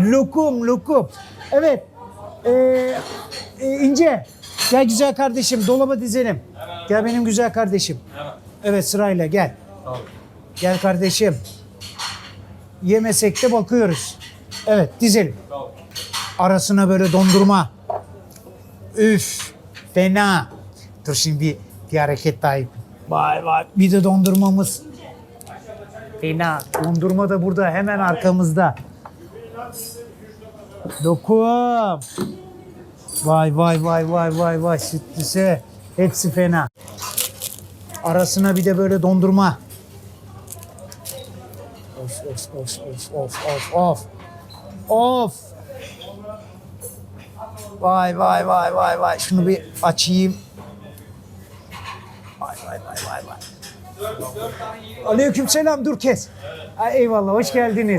Lokum, lokum. Evet. Ee, İnce. Gel güzel kardeşim. Dolaba dizelim. Gel benim güzel kardeşim. Evet sırayla gel. Gel kardeşim. Yemesek de bakıyoruz. Evet dizelim. Arasına böyle dondurma. Üf. Fena. Dur şimdi bir, bir hareket daha yapayım. Vay vay. Bir de dondurmamız. Fena. Dondurma da burada hemen arkamızda. Lokum. Vay vay vay vay vay vay sütlüsü. Hepsi fena. Arasına bir de böyle dondurma. Of of of of of of of. Vay vay vay vay vay. Şunu bir açayım. Vay vay vay vay vay. Aleykümselam dur kes. Eyvallah hoş geldiniz.